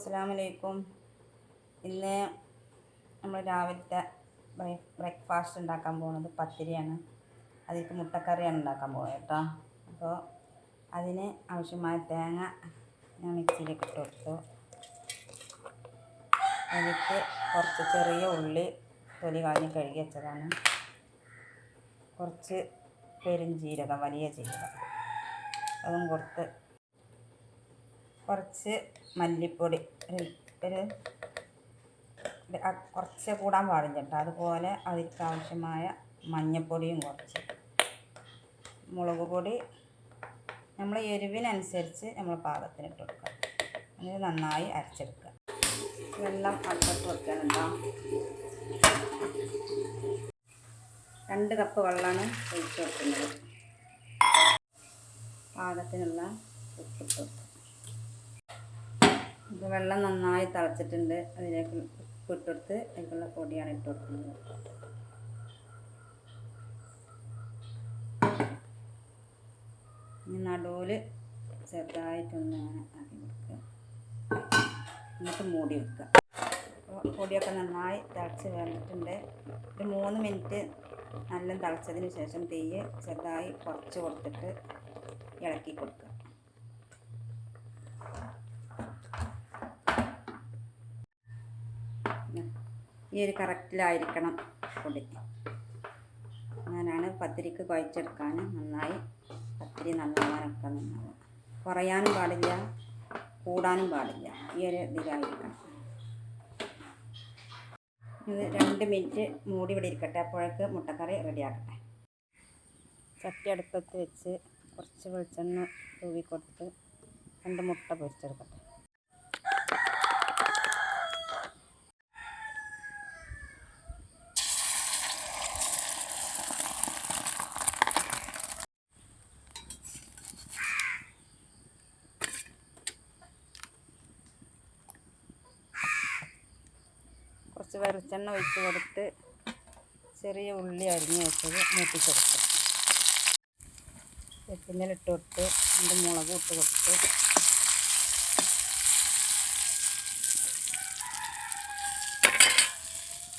അസ്സാമലൈക്കും ഇന്ന് നമ്മൾ രാവിലത്തെ ബ്രേക്ക്ഫാസ്റ്റ് ഉണ്ടാക്കാൻ പോകുന്നത് പത്തിരിയാണ്. അതിലേക്ക് മുട്ടക്കറിയാണ് ഉണ്ടാക്കാൻ പോകുന്നത് കേട്ടോ. അപ്പോൾ അതിന് ആവശ്യമായ തേങ്ങ ഞാൻ മിക്സിയിലേക്ക് ഇട്ട് കൊടുത്തു. എനിക്ക് കുറച്ച് ചെറിയ ഉള്ളി തൊലി കളഞ്ഞ് കഴുകി വെച്ചതാണ്. കുറച്ച് പെരുംജീരകം വലിയ ജീരകം. അതും കൊടുത്ത് കുറച്ച് മല്ലിപ്പൊടി ഒരു കുറച്ച് കൂടാൻ പാടില്ല കേട്ടോ. അതുപോലെ അതിലേക്ക് ആവശ്യമായ മഞ്ഞൾപ്പൊടിയും കുറച്ച്. മുളക് പൊടി നമ്മൾ എരിവിനനുസരിച്ച് നമ്മൾ പാകത്തിന് ഇട്ട് കൊടുക്കുക എന്നിട്ട് നന്നായി അരച്ചെടുക്കുക. വെള്ളം അടുപ്പത്ത് വെക്കണം കേട്ടോ. രണ്ട് കപ്പ് വെള്ളമാണ് ഒഴിച്ച് വെക്കുന്നത്. പാകത്തിനുള്ള ഉപ്പിട്ട് കൊടുക്കുക ഇത് വെള്ളം നന്നായി തിളച്ചിട്ടുണ്ട്. അതിലേക്ക് ഉപ്പിട്ടെടുത്ത് അതിലേക്കുള്ള പൊടിയാണ് ഇട്ട് കൊടുക്കുന്നത്. ഇനി നടുവിൽ ചെറുതായിട്ടൊന്ന് അങ്ങനെ ആക്കി കൊടുക്കുക. എന്നിട്ട് മൂടി വെക്കുക. അപ്പോൾ പൊടിയൊക്കെ നന്നായി തിളച്ച് വന്നിട്ടുണ്ട്. ഒരു മൂന്ന് മിനിറ്റ് നല്ല തിളച്ചതിന് ശേഷം തീയ് ചെറുതായി കുറച്ച് കൊടുത്തിട്ട് ഇളക്കി കൊടുക്കുക. ഈ ഒരു കറക്റ്റിലായിരിക്കണം. പൊടി. അങ്ങനെയാണ് പത്തിരിക്ക് കുഴച്ചെടുക്കാൻ നന്നായി പത്തിരി നന്നാവാനൊക്കെ നന്നാവും കുറയാനും പാടില്ല കൂടാനും പാടില്ല. ഈ ഒരു ഇതിലായിരിക്കണം. ഇത് രണ്ട് മിനിറ്റ് മൂടി ഇവിടെ ഇരിക്കട്ടെ. അപ്പോഴേക്ക് മുട്ടക്കറി റെഡിയാക്കട്ടെ. ചട്ടി അടുപ്പത്ത് വെച്ച് കുറച്ച് വെളിച്ചെണ്ണ തൂവി കൊടുത്ത് രണ്ട് മുട്ട പൊരിച്ചെടുക്കട്ടെ. കുറച്ച് വെളിച്ചെണ്ണ ഒഴിച്ച് കൊടുത്ത് ചെറിയ ഉള്ളി അരിഞ്ഞ് വെച്ചത് മൂപ്പിച്ചെടുത്ത്. വെപ്പിന്നിലിട്ട് കൊടുത്ത് രണ്ട് മുളക് ഇട്ട് കൊടുത്ത്.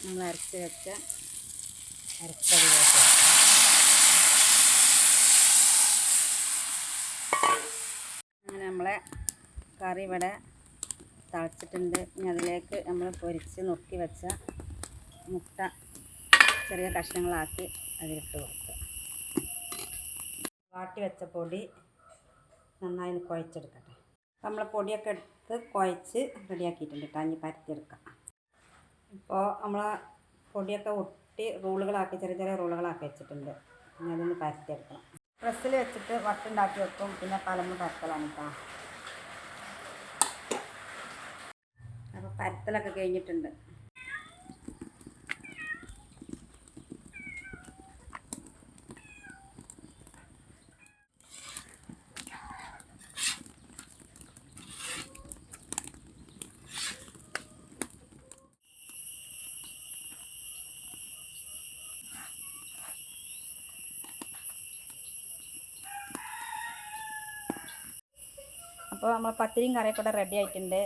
നമ്മൾ അരച്ച് വെച്ച അരച്ചതിലേക്ക് അങ്ങനെ നമ്മളെ കറി ഇവിടെ തിളച്ചിട്ടുണ്ട്. ഇനി അതിലേക്ക് നമ്മൾ പൊരിച്ച് നുറുക്കി വെച്ച മുട്ട ചെറിയ കഷ്ണങ്ങളാക്കി അതിലിട്ട് കൊടുക്കുക. വാട്ടി വെച്ച പൊടി നന്നായി കുഴച്ചെടുക്കട്ടെ. നമ്മൾ പൊടിയൊക്കെ എടുത്ത് കുഴച്ച് റെഡിയാക്കിയിട്ടുണ്ട് കേട്ടോ. ഇനി പരത്തിയെടുക്കാം. ഇപ്പോൾ നമ്മൾ പൊടിയൊക്കെ ഒട്ടി റോളുകളാക്കി ചെറിയ ചെറിയ റോളുകളാക്കി വെച്ചിട്ടുണ്ട്. ഇനി അതൊന്ന് പരത്തിയെടുക്കണം. പ്രസ്സിൽ വെച്ചിട്ട് വട്ടുണ്ടാക്കി വെക്കും. പിന്നെ പലമ്പ് പരത്തലാണ് കേട്ടോ. പരത്തലൊക്കെ കഴിഞ്ഞിട്ടുണ്ട്. അപ്പോൾ നമ്മൾ പത്തിരിയും കറിയൊക്കെ റെഡി ആയിട്ടുണ്ട്.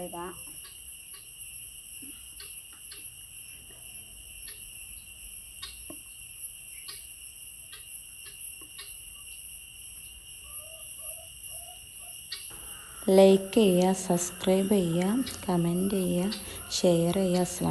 ഇതാ ലൈക്ക് ചെയ്യുക സബ്സ്ക്രൈബ് ചെയ്യുക കമന്റ് ചെയ്യുക ഷെയർ ചെയ്യുക അസ്ലാം